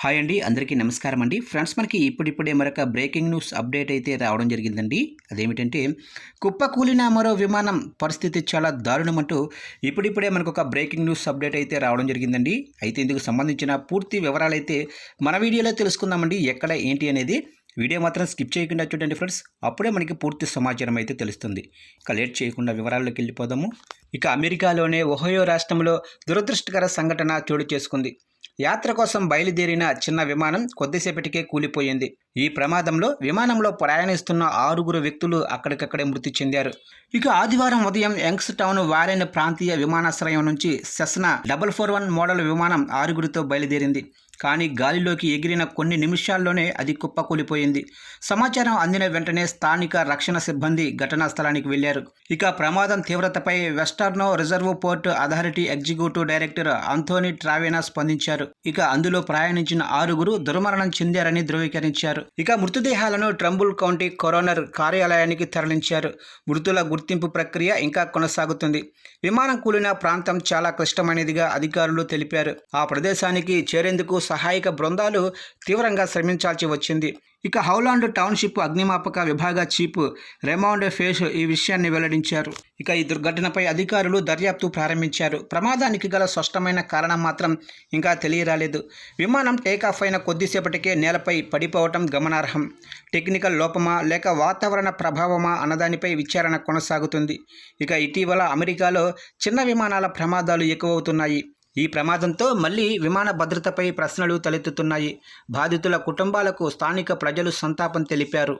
Hi అండి అందరికీ నమస్కారం అండి. ఫ్రెండ్స్ మనకి ఇప్పుడిప్పుడే మరొక బ్రేకింగ్ న్యూస్ అప్డేట్ అయితే రావడం జరిగిందండి. అదేమిటంటే కుప్ప కూలిన మరో విమానం పరిస్థితి చాలా దారుణం అంటూ ఇప్పుడిప్పుడే మనకు ఒక బ్రేకింగ్ న్యూస్ అప్డేట్ అయితే రావడం జరిగిందండి. అయితే ఇందుకు సంబంధించిన పూర్తి వివరాలు అయితే మన వీడియోలో తెలుసుకుందామండి. ఎక్కడ ఏంటి అనేది వీడియో మాత్రం స్కిప్ చేయకుండా చూడండి ఫ్రెండ్స్. అప్పుడే మనకి పూర్తి సమాచారం అయితే తెలుస్తుంది. ఇక లేట్ చేయకుండా వివరాల్లోకి వెళ్ళిపోదాము. ఇక అమెరికాలోనే ఒహయో రాష్ట్రంలో దురదృష్టకర సంఘటన చోటు చేసుకుంది. యాత్ర కోసం బయలుదేరిన చిన్న విమానం కొద్దిసేపటికే కూలిపోయింది. ఈ ప్రమాదంలో విమానంలో ప్రయాణిస్తున్న ఆరుగురు వ్యక్తులు అక్కడికక్కడే మృతి చెందారు. ఇక ఆదివారం ఉదయం యంగ్స్ టౌన్ వారెన్ ప్రాంతీయ విమానాశ్రయం నుంచి Cessna double four one model విమానం ఆరుగురితో బయలుదేరింది. కానీ గాలిలోకి ఎగిరిన కొన్ని నిమిషాల్లోనే అది కుప్పకూలిపోయింది. సమాచారం అందిన వెంటనే స్థానిక రక్షణ సిబ్బంది ఘటనా స్థలానికి వెళ్ళారు ఇక ప్రమాదం తీవ్రతపై వెస్టర్నో reserve port authority executive director Anthony Travena స్పందించారు. ఇక అందులో ప్రయాణించిన ఆరుగురు దుర్మరణం చెందారని ధృవీకరించారు. ఇక మృతదేహాలను ట్రంబుల్ కౌంటీ కరోనర్ కార్యాలయానికి తరలించారు. మృతుల గుర్తింపు ప్రక్రియ ఇంకా కొనసాగుతుంది. విమానం కూలిన ప్రాంతం చాలా క్లిష్టమైనదిగా అధికారులు తెలిపారు. ఆ ప్రదేశానికి చేరేందుకు సహాయక బృందాలు తీవ్రంగా శ్రమించాల్సి వచ్చింది. ఇక హౌలాండ్ టౌన్షిప్ అగ్నిమాపక విభాగ చీఫ్ రెమౌండ్ ఫేష్ ఈ విషయాన్ని వెల్లడించారు. ఇక ఈ దుర్ఘటనపై అధికారులు దర్యాప్తు ప్రారంభించారు. ప్రమాదానికి గల స్పష్టమైన కారణం మాత్రం ఇంకా తెలియరాలేదు. విమానం టేకాఫ్ అయిన కొద్దిసేపటికే నేలపై పడిపోవటం గమనార్హం. టెక్నికల్ లోపమా లేక వాతావరణ ప్రభావమా అన్నదానిపై విచారణ కొనసాగుతుంది. ఇక ఇటీవల అమెరికాలో చిన్న విమానాల ప్రమాదాలు ఎక్కువవుతున్నాయి. ఈ ప్రమాదంతో మళ్ళీ విమాన భద్రతపై ప్రశ్నలు తలెత్తుతున్నాయి. బాధితుల కుటుంబాలకు స్థానిక ప్రజలు సంతాపం తెలిపారు.